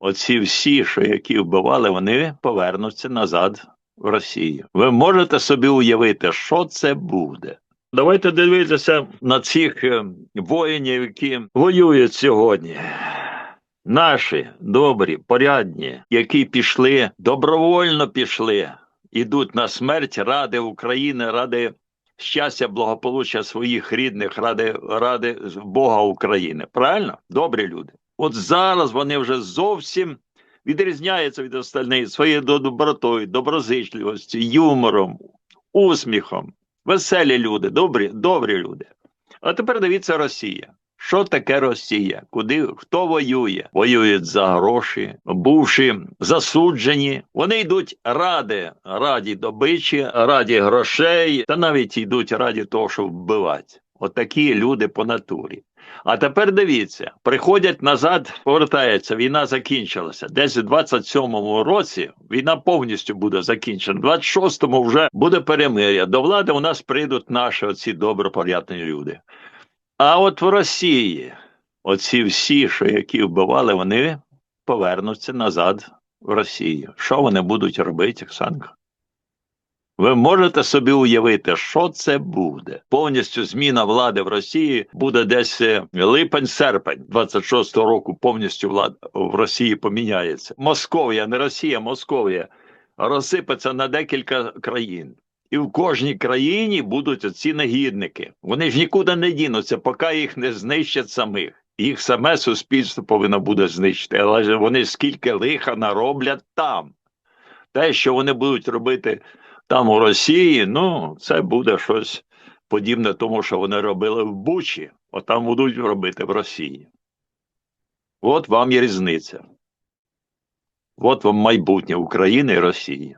оці всі, що які вбивали, вони повернуться назад в Росію. Ви можете собі уявити, що це буде? Давайте дивитися на цих е, воїнів, які воюють сьогодні. Наші добрі, порядні, які пішли, добровольно пішли, ідуть на смерть ради України, ради щастя, благополуччя своїх рідних, ради, ради Бога України. Правильно? Добрі люди. От зараз вони вже зовсім відрізняються від остальних своєю добротою, доброзичливістю, юмором, усміхом. Веселі люди, добрі, добрі люди. А тепер дивіться Росія. Що таке Росія? Куди хто воює? Воюють за гроші, бувши засуджені. Вони йдуть ради, раді добичі, раді грошей, та навіть йдуть раді того, щоб вбивати. Отакі люди по натурі. А тепер дивіться, приходять назад, повертаються, війна закінчилася. Десь у 27-му році війна повністю буде закінчена. В 26-му вже буде перемир'я. До влади у нас прийдуть наші оці добропорядні люди. А от в Росії оці всі, що які вбивали, вони повернуться назад в Росію. Що вони будуть робити, Оксанка? Ви можете собі уявити, що це буде? Повністю зміна влади в Росії буде десь е, липень-серпень 26-го року. Повністю влада в Росії поміняється. Московія, не Росія, Московія розсипеться на декілька країн. І в кожній країні будуть ці негідники. Вони ж нікуди не дінуться, поки їх не знищать самих. Їх саме суспільство повинно буде знищити. Але вони скільки лиха нароблять там. Те, що вони будуть робити там у Росії, ну, це буде щось подібне тому, що вони робили в Бучі, а там будуть робити в Росії. От вам і різниця. От вам майбутнє України і Росії.